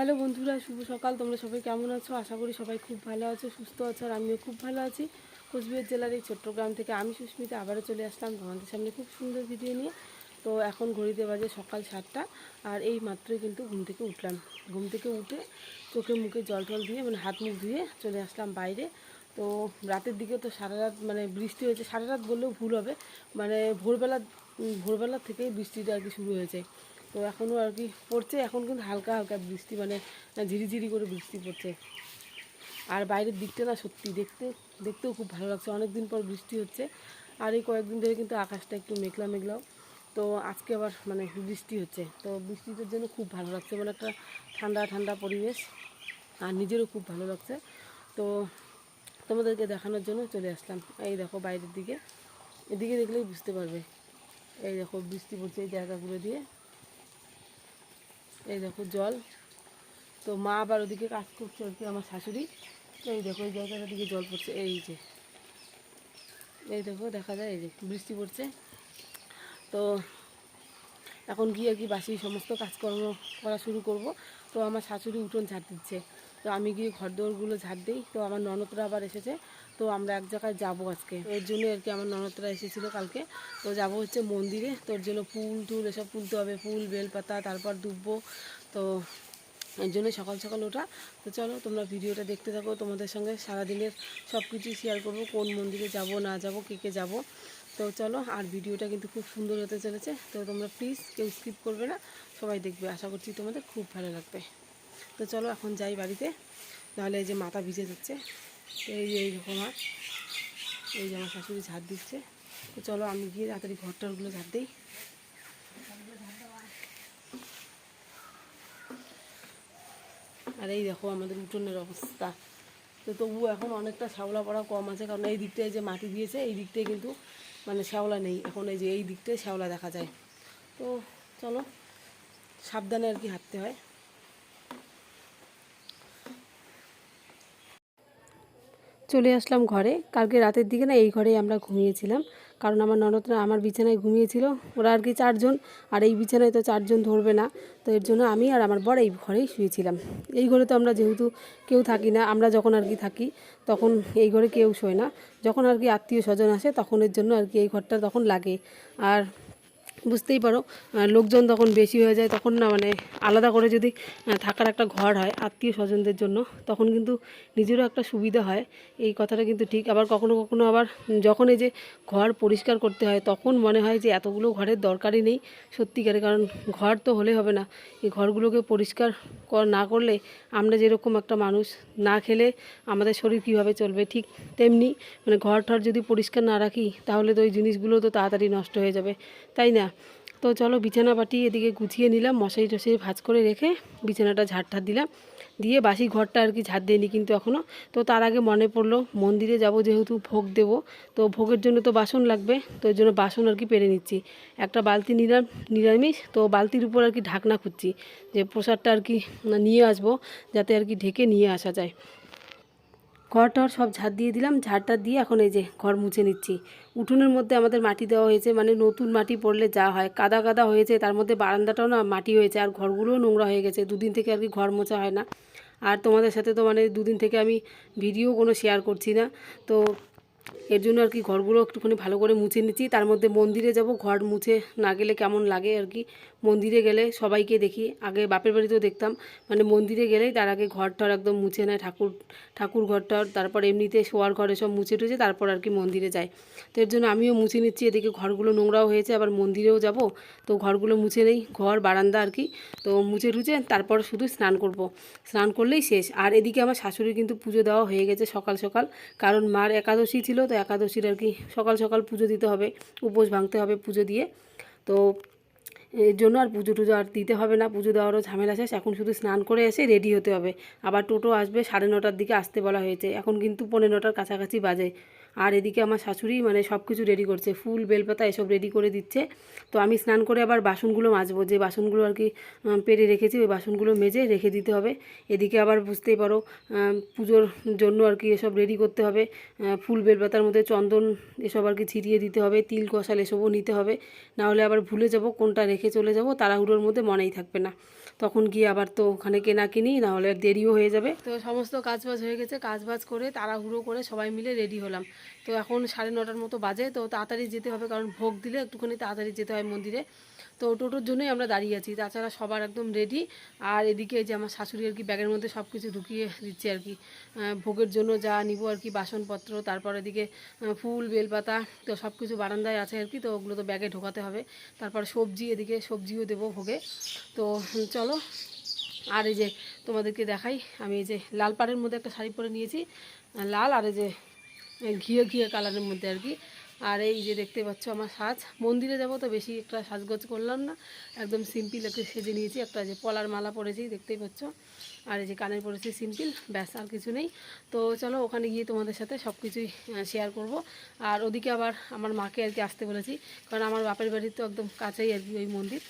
Hello বন্ধুরা, শুভ সকাল। তোমরা সবাই কেমন আছো? আশা করি সবাই খুব ভালো আছো, সুস্থ আছো, আর আমিও খুব ভালো আছি। কোচবিহার জেলার এই চট্টগ্রাম থেকে আমি সুস্মিতা আবারও চলে আসলাম তোমাদের সামনে খুব সুন্দর ভিডিও নিয়ে। তো এখন ঘড়িতে বাজে সকাল সাতটা, আর এই মাত্রই কিন্তু ঘুম থেকে উঠলাম। ঘুম থেকে উঠে চোখে মুখে জল টল দিয়ে মানে হাত মুখ ধুয়ে চলে আসলাম বাইরে। তো রাতের দিকে তো সারা রাত মানে বৃষ্টি হয়েছে, সারা রাত বললেও ভুল হবে। মানে ভোরবেলা ভোরবেলা থেকেই বৃষ্টিটা আর কি শুরু হয়েছে। তো এখনও আর কি পড়ছে। এখন কিন্তু হালকা হালকা বৃষ্টি মানে ঝিরিঝিরি করে বৃষ্টি পড়ছে। আর বাইরের দিকটা না সত্যি দেখতে, দেখতেও খুব ভালো লাগছে। অনেক দিন পর বৃষ্টি হচ্ছে। আর এই কয়েকদিন ধরে কিন্তু আকাশটা একটু মেঘলা মেঘলাও। তো আজকে আবার মানে বৃষ্টি হচ্ছে। তো বৃষ্টিটার জন্য খুব ভালো লাগছে মানে একটা ঠান্ডা ঠান্ডা পরিবেশ। আর নিজেরও খুব ভালো লাগছে। তো তোমাদেরকে দেখানোর জন্য চলে আসলাম। এই দেখো বাইরের দিকে। এদিকে দেখলেই বুঝতে পারবে। এই দেখো বৃষ্টি পড়ছে এই জায়গাগুলো দিয়ে। এই দেখো জল। তো মা আবার ওদিকে কাজ করছে আর কি আমার শাশুড়ি। এই দেখো, এই জায়গাটার দিকে জল পড়ছে। এই যে, এই দেখো, দেখা যায় এই যে বৃষ্টি পড়ছে। তো এখন গিয়ে কি বাসি সমস্ত কাজকর্ম করা শুরু করব। তো আমার শাশুড়ি উঠোন ছাড় দিচ্ছে। তো আমি গিয়ে ঘর দোরগুলো ঝাড় দিই। তো আমার ননদরা আবার এসেছে। তো আমরা এক জায়গায় যাব আজকে। এর জন্য আর কি আমার ননদরা এসেছিল কালকে। তো যাব হচ্ছে মন্দিরে। তোর জন্য ফুল টুল এসব তুলতে হবে। ফুল, বেলপাতা, তারপর দুব্বো। তো এর জন্য সকাল সকাল ওঠা। তো চলো, তোমরা ভিডিওটা দেখতে থাকো। তোমাদের সঙ্গে সারাদিনের সব কিছুই শেয়ার করব। কোন মন্দিরে যাব, না যাব, কে কে যাব। তো চলো, আর ভিডিওটা কিন্তু খুব সুন্দর হতে চলেছে। তো তোমরা প্লিজ কেউ স্কিপ করবে না। সবাই দেখবে। আশা করছি তোমাদের খুব ভালো লাগবে। তো চলো এখন যাই বাড়িতে। নাহলে এই যে মাথা ভিজে যাচ্ছে। এই যে এই রকম আর এই যে আমার শাশুড়ি ঝাড় দিচ্ছে। তো চলো আমি গিয়ে তাড়াতাড়ি ঘরটারগুলো ঝাড় দিই। আর এই দেখো আমাদের উঠোনের অবস্থা। তো তবুও এখন অনেকটা শ্যাওলা পড়া কম আছে, কারণ এই দিকটায় যে মাটি দিয়েছে, এই দিকটায় কিন্তু মানে শ্যাওলা নেই। এখন এই যে এই দিকটায় শ্যাওলা দেখা যায়। তো চলো, সাবধানে আর কি হাঁটতে হয়। চলে আসলাম ঘরে। কালকে রাতের দিকে না এই ঘরেই আমরা ঘুমিয়েছিলাম। কারণ আমার ননদরা আমার বিছানায় ঘুমিয়েছিল। ওরা আর কি চারজন, আর এই বিছানায় তো চারজন ধরবে না। তো এর জন্য আমি আর আমার বর এই ঘরেই শুয়েছিলাম। এই ঘরে তো আমরা যেহেতু কেউ থাকি না, আমরা যখন আর কি থাকি, তখন এই ঘরে কেউ শোয় না। যখন আর কি আত্মীয় স্বজন আসে, তখন এর জন্য আর কি এই ঘরটা তখন লাগে। আর বুঝতেই পারো লোকজন তখন বেশি হয়ে যায়, তখন না মানে আলাদা করে যদি থাকার একটা ঘর হয় আত্মীয় স্বজনদের জন্য, তখন কিন্তু নিজেরও একটা সুবিধা হয়, এই কথাটা কিন্তু ঠিক। আবার কখনো কখনো আবার যখন এই যে ঘর পরিষ্কার করতে হয়, তখন মনে হয় যে এতগুলো ঘরের দরকারই নেই সত্যিকারে, কারণ ঘর তো হলে হবে না। এই ঘরগুলোকে পরিষ্কার কর, না করলে আমরা যেরকম একটা মানুষ, না খেলে আমাদের শরীর কীভাবে চলবে, ঠিক তেমনি মানে ঘর ঠর যদি পরিষ্কার না রাখি, তাহলে তো ওই জিনিসগুলো তো তাড়াতাড়ি নষ্ট হয়ে যাবে, তাই না? তো চলো বিছানা বাটি এদিকে গুছিয়ে নিলাম, মশারি টশারি ভাজ করে রেখে বিছানাটা ঝাড় ঠাড় দিলাম। দিয়ে বাসি ঘরটা আর কি ঝাড় দিইনি কিন্তু এখনও তো তার আগে মনে পড়ল, মন্দিরে যাব যেহেতু ভোগ দেব, তো ভোগের জন্য তো বাসন লাগবে, তো ওই জন্য বাসন আর কি পেরে নিচ্ছি। একটা বালতি নিলাম, নিরামিষ, তো বালতির উপর আর কি ঢাকনা খুঁজছি, যে প্রসাদটা আর কি নিয়ে আসব, যাতে আর কি ঢেকে নিয়ে আসা যায়। ঘর টর সব ঝাড় দিয়ে দিলাম, ঝাড়টা দিয়ে এখন এই যে ঘর মুছে নিচ্ছি। উঠোনের মধ্যে আমাদের মাটি দেওয়া হয়েছে মানে নতুন মাটি পড়লে যা হয়। কাদা কাদা হয়েছে, তার মধ্যে বারান্দাটাও না মাটি হয়েছে, আর ঘরগুলোও নোংরা হয়ে গেছে। দুদিন থেকে আর কি ঘর মোছা হয় না। আর তোমাদের সাথে তো মানে দুদিন থেকে আমি ভিডিও কোনো শেয়ার করছি না। তো এর জন্য আর কি ঘরগুলো একটুখানি ভালো করে মুছে নিচ্ছি। তার মধ্যে মন্দিরে যাব, ঘর মুছে না গেলে কেমন লাগে আর কি? মন্দিরে গেলে সবাইকে দেখি। আগে বাপের বাড়িতেও দেখতাম। মানে মন্দিরে গেলেই তার আগে ঘর টর একদম মুছে নেয় ঠাকুর ঠাকুর ঘর টর তারপর এমনিতে শোয়ার ঘরে সব মুছে টুছে তারপর আর কি মন্দিরে যায়। তো এর জন্য আমিও মুছে নিচ্ছি। এদিকে ঘরগুলো নোংরাও হয়েছে, আবার মন্দিরেও যাব। তো ঘরগুলো মুছে নেই, ঘর, বারান্দা আর কি। তো মুছে টুছে তারপর শুধু স্নান করব। স্নান করলেই শেষ। আর এদিকে আমার শাশুড়ি কিন্তু পুজো দেওয়া হয়ে গেছে সকাল সকাল। কারণ মার একাদশী ছিল, তো একাদশীর আর কি সকাল সকাল পুজো দিতে হবে। উপোস ভাঙতে হবে পুজো দিয়ে। তো এর জন্য আর পুজো টুজো আর দিতে হবে না। পুজো দেওয়ারও ঝামেলা শেষ। এখন শুধু স্নান করে এসে রেডি হতে হবে। আবার টোটো আসবে, সাড়ে নটার দিকে আসতে বলা হয়েছে। এখন কিন্তু পনেরো নটার কাছাকাছি বাজে। আর এদিকে আমার শাশুড়ি মানে সব কিছু রেডি করছে, ফুল, বেলপাতা এসব রেডি করে দিচ্ছে। তো আমি স্নান করে আবার বাসনগুলো মাজবো, যে বাসনগুলো আর কি পেরে রেখেছি, ওই বাসনগুলো মেজে রেখে দিতে হবে। এদিকে আবার বুঝতেই পারো পুজোর জন্য আর কি এসব রেডি করতে হবে। ফুল, বেলপাতার মধ্যে চন্দন এসব আর কি ছিটিয়ে দিতে হবে, তিল কষাল এসবও নিতে হবে। না হলে আবার ভুলে যাব কোনটা রেখে চলে যাব, তাড়াহুড়োর মধ্যে মনেই থাকবে না। তখন গিয়ে আবার তো ওখানে কেনা কিনি নাহলে দেরিও হয়ে যাবে। তো সমস্ত কাজ বাজ হয়ে গেছে কাজ বাজ করে তাড়াহুড়ো করে সবাই মিলে রেডি হলাম। তো এখন সাড়ে নটার মতো বাজে, তো তাড়াতাড়ি যেতে হবে, কারণ ভোগ দিলে একটুখানি তাড়াতাড়ি যেতে হয় মন্দিরে। তো টোটোর জন্যই আমরা দাঁড়িয়ে আছি। তাছাড়া সবার একদম রেডি আর এদিকে যে আমার শাশুড়ি আর কি ব্যাগের মধ্যে সব কিছু ঢুকিয়ে দিচ্ছে আর কি। ভোগের জন্য যা নিব আর কি বাসনপত্র, তারপর এদিকে ফুল, বেলপাতা, তো সব কিছু বারান্দায় আছে আর কি, তো ওগুলো তো ব্যাগে ঢোকাতে হবে। তারপর সবজি, এদিকে সবজিও দেবো ভোগে। তো চলো, আর এই যে তোমাদেরকে দেখাই, আমি এই যে লাল পাড়ের মধ্যে একটা শাড়ি পরে নিয়েছি। লাল আর এই যে ঘিয়ে ঘিয়ে কালারের মধ্যে আর কি। আর এই যে দেখতে পাচ্ছ আমার সাজ। মন্দিরে যাব তো বেশি একটা সাজগোজ করলাম না। একদম সিম্পল একটা সেজে নিয়েছি। একটা যে পলার মালা পরেছি, দেখতেই পাচ্ছ। আর এই যে কানের পরেছি সিম্পল ব্যাস, আর কিছু নেই। তো চলো, ওখানে গিয়ে তোমাদের সাথে সব কিছুই শেয়ার করব। আর ওদিকে আবার আমার মাকে আর কি আসতে বলেছি। কারণ আমার বাপের বাড়ির তো একদম কাছেই আর কি ওই মন্দির।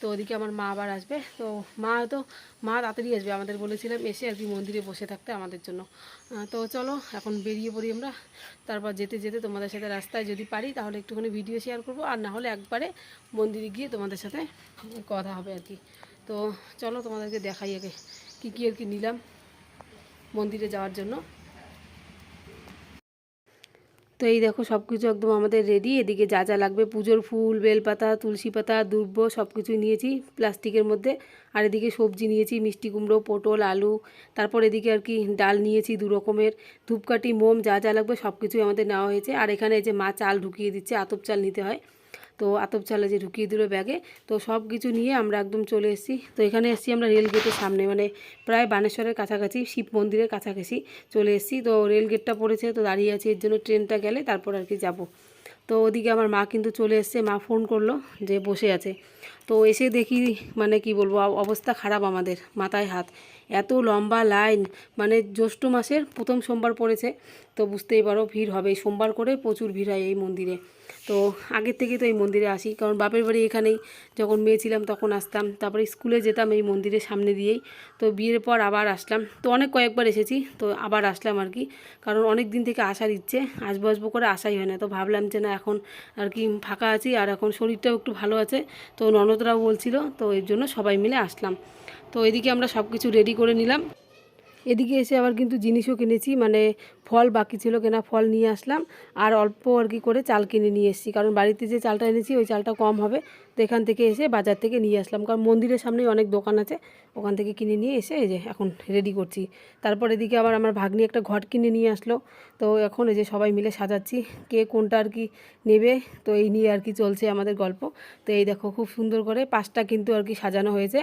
তো ওদিকে আমার মা আবার আসবে। তো মা হয়তো, মা তাড়াতাড়ি আসবে, আমাদের বলেছিলাম এসে আর কি মন্দিরে বসে থাকতে আমাদের জন্য। তো চলো, এখন বেরিয়ে পড়ি আমরা। তারপর যেতে যেতে তোমাদের সাথে রাস্তায় যদি পারি, তাহলে একটুখানি ভিডিও শেয়ার করব। আর না হলে একবারে মন্দিরে গিয়ে তোমাদের সাথে কথা হবে আর কি। তো চলো তোমাদেরকে দেখাই আগে, কী কী আর কি নিলাম মন্দিরে যাওয়ার জন্য। তো এই দেখো সব কিছু একদম আমাদের রেডি এদিকে যা যা লাগবে, পুজোর ফুল, বেলপাতা, তুলসী পাতা, দুর্ব সব কিছুই নিয়েছি প্লাস্টিকের মধ্যে। আর এদিকে সবজি নিয়েছি, মিষ্টি কুমড়ো, পটল, আলু। তারপর এদিকে আর কি ডাল নিয়েছি দু রকমের। ধূপকাঠি, মোম, যা যা লাগবে সব কিছুই আমাদের নেওয়া হয়েছে। আর এখানে যে মা চাল ঢুকিয়ে দিচ্ছে, আতপ চাল নিতে হয়। তো আতপ চালে যে ঢুকিয়ে দিল ব্যাগে, তো সব কিছু নিয়ে আমরা একদম চলে এসেছি। তো এখানে এসেছি আমরা রেল গেটের সামনে মানে প্রায় বানেশ্বরের কাছাকাছি, শিব মন্দিরের কাছাকাছি চলে এসেছি। তো রেল গেটটা পড়েছে, তো দাঁড়িয়ে আছি, এর জন্য ট্রেনটা গেলে তারপর আর কি যাব। তো ওদিকে আমার মা কিন্তু চলে এসছে, মা ফোন করল যে বসে আছে। তো এসে দেখি মানে কি বলব অবস্থা খারাপ আমাদের, মাথায় হাত। এত লম্বা লাইন মানে জ্যৈষ্ঠ মাসের প্রথম সোমবার পড়েছে, তো বুঝতেই পারো ভিড় হবে। সোমবার করে প্রচুর ভিড় হয় এই মন্দিরে। তো আগের থেকে তো এই মন্দিরে আসি, কারণ বাপের বাড়ি এখানেই। যখন মেয়ে ছিলাম তখন আসতাম, তারপরে স্কুলে যেতাম এই মন্দিরের সামনে দিয়েই। তো বিয়ের পর আবার আসলাম। তো অনেক কয়েকবার এসেছি, তো আবার আসলাম আর কি, কারণ অনেক দিন থেকে আসার ইচ্ছে, আসব আসব করে আসাই হয় না। তো ভাবলাম যে না, এখন আর কি ফাঁকা আছি, আর এখন শরীরটাও একটু ভালো আছে। তো ননদরাও বলছিল, তো এর জন্য সবাই মিলে আসলাম। তো এদিকে আমরা সব কিছু রেডি করে নিলাম। এদিকে এসে আবার কিন্তু জিনিসও কিনেছি মানে ফল বাকি ছিল কেনা ফল নিয়ে আসলাম। আর অল্প আর কি করে চাল কিনে নিয়ে এসেছি। কারণ বাড়িতে যে চালটা এনেছি, ওই চালটা কম হবে। তো এখান থেকে এসে বাজার থেকে নিয়ে আসলাম। কারণ মন্দিরের সামনেই অনেক দোকান আছে। ওখান থেকে কিনে নিয়ে এসে এই যে এখন রেডি করছি। তারপর এদিকে আবার আমার ভাগ্নি একটা ঘট কিনে নিয়ে আসলো। তো এখন এই যে সবাই মিলে সাজাচ্ছি। কে কোনটা আর কি নেবে, তো এই নিয়ে আর কি চলছে আমাদের গল্প। তো এই দেখো খুব সুন্দর করে পাঁচটা কিন্তু আর কি সাজানো হয়েছে।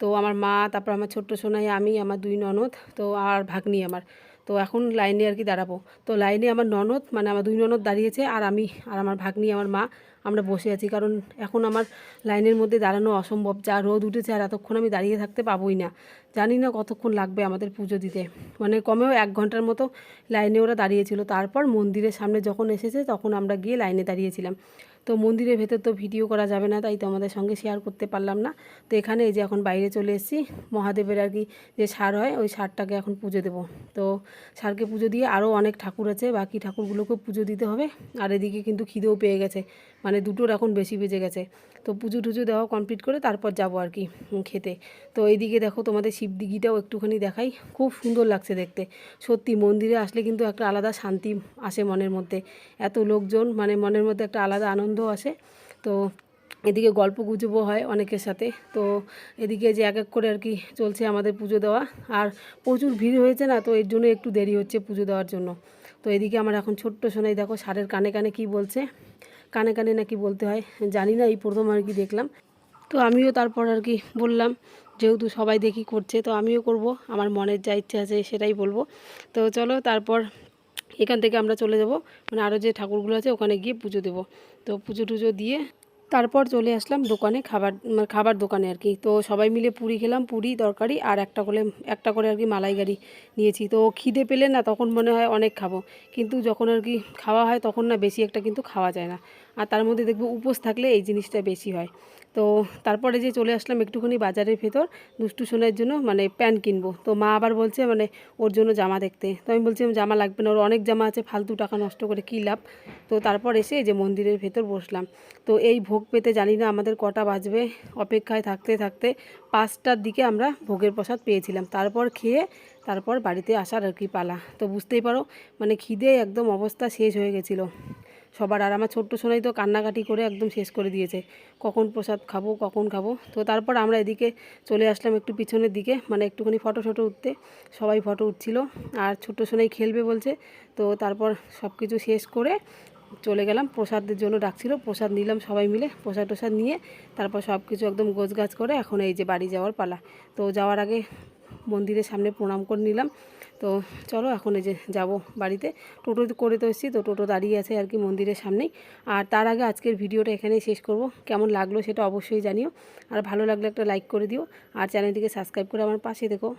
তো আমার মা, তারপর আমার ছোট্ট সোনাই, আমি, আমার দুই ননদ, তো আর ভাগ্নি আমার। তো এখন লাইনে আর কি দাঁড়াবো। তো লাইনে আমার ননদ মানে আমার দুই ননদ দাঁড়িয়েছে আর আমি আর আমার ভাগ্নি, আমার মা আমরা বসে আছি। কারণ এখন আমার লাইনের মধ্যে দাঁড়ানো অসম্ভব, যা রোদ উঠেছে আর এতক্ষণ আমি দাঁড়িয়ে থাকতে পাবোই না। জানি না কতক্ষণ লাগবে আমাদের পুজো দিতে। মানে কমেও এক ঘণ্টার মতো লাইনে ওরা দাঁড়িয়েছিল। তারপর মন্দিরের সামনে যখন এসেছে, তখন আমরা গিয়ে লাইনে দাঁড়িয়েছিলাম। তো মন্দিরের ভেতর তো ভিডিও করা যাবে না, তাই তো আমাদের সঙ্গে শেয়ার করতে পারলাম না। তো এখানে এই যে এখন বাইরে চলে এসেছি, মহাদেবের আর কি যে সার হয়, ওই সারটাকে এখন পুজো দেব। তো সারকে পুজো দিয়ে আরও অনেক ঠাকুর আছে, বাকি ঠাকুরগুলোকেও পুজো দিতে হবে। আর এদিকে কিন্তু খিদেও পেয়ে গেছে। মানে দুটোর এখন বেশি বেজে গেছে। তো পুজো টুজো দেওয়া কমপ্লিট করে তারপর যাব আর কি খেতে। তো এইদিকে দেখো তোমাদের শিবদিঘিটাও একটুখানি দেখাই। খুব সুন্দর লাগছে দেখতে। সত্যি মন্দিরে আসলে কিন্তু একটা আলাদা শান্তি আসে মনের মধ্যে। এত লোকজন মানে মনের মধ্যে একটা আলাদা আনন্দ আসে। তো এদিকে গল্প গুজবও হয় অনেকের সাথে। তো এদিকে যে এক এক করে আর কি চলছে আমাদের পুজো দেওয়া। আর প্রচুর ভিড় হয়েছে না, তো এর জন্য একটু দেরি হচ্ছে পুজো দেওয়ার জন্য। তো এদিকে আমার এখন ছোট্ট শোনাই দেখো সারের কানে কানে কি বলছে? কানে কানে নাকি বলতে হয়, জানি না, এই প্রথম আর কি দেখলাম। তো আমিও তারপর আর কি বললাম, যেহেতু সবাই দেখি করছে, তো আমিও করব, আমার মনের যা ইচ্ছে আছে সেটাই বলব। তো চলো, তারপর এখান থেকে আমরা চলে যাব মানে আরও যে ঠাকুরগুলো আছে ওখানে গিয়ে পুজো দেবো। তো পুজো টুজো দিয়ে তারপর চলে আসলাম দোকানে খাবার মানে খাবার দোকানে আর কি। তো সবাই মিলে পুরি খেলাম, পুরি, তরকারি আর একটা করে একটা করে আর কি মালাইকারি নিয়েছি। তো খিদে পেলে না তখন মনে হয় অনেক খাব। কিন্তু যখন আর কি খাওয়া হয় তখন না বেশি একটা কিন্তু খাওয়া যায় না। আর তার মধ্যে দেখব উপোস থাকলে এই জিনিসটা বেশি হয়। তো তারপরে যে চলে আসলাম একটুখানি বাজারের ভেতর, দুষ্টু সোনার জন্য মানে প্যান্ট কিনবো। তো মা আবার বলছে মানে ওর জন্য জামা দেখতে। তো আমি বলছিলাম জামা লাগবে না, ওর অনেক জামা আছে, ফালতু টাকা নষ্ট করে কী লাভ? তো তারপর এসে যে মন্দিরের ভেতর বসলাম। তো এই ভোগ পেতে জানি না আমাদের কটা বাজবে, অপেক্ষায় থাকতে থাকতে পাঁচটার দিকে আমরা ভোগের প্রসাদ পেয়েছিলাম। তারপর খেয়ে তারপর বাড়িতে আসার আর কি পালা। তো বুঝতেই পারো মানে খিদে একদম অবস্থা শেষ হয়ে গেছিল। সবার আর আমার ছোট্ট সোনাই তো কান্নাকাটি করে একদম শেষ করে দিয়েছে। কখন প্রসাদ খাব, কখন খাব? তো তারপর আমরা এদিকে চলে আসলাম একটু পিছনের দিকে মানে একটুখানি ফটো ফটো উঠতে। সবাই ফটো উঠছিল, আর ছোট্ট সোনাই খেলবে বলছে। তো তারপর সব কিছু শেষ করে চলে গেলাম। প্রসাদের জন্য ডাকছিল, প্রসাদ নিলাম সবাই মিলে, প্রসাদ টোসাদ নিয়ে তারপর সব কিছু একদম গোছগাছ করে এখন এই যে বাড়ি যাওয়ার পালা। তো যাওয়ার আগে মন্দিরের সামনে প্রণাম করে নিলাম। তো চলো এখন এই যে যাব বাড়িতে। টোটো করে তো এসেছি, তো টোটো দাঁড়িয়ে আছে আর কি মন্দিরের সামনেই। আর তার আগে আজকের ভিডিওটা এখানেই শেষ করব। কেমন লাগল সেটা অবশ্যই জানিও। আর ভালো লাগলে একটা লাইক করে দিও। আর চ্যানেলটিকে সাবস্ক্রাইব করে আমার পাশে দেখো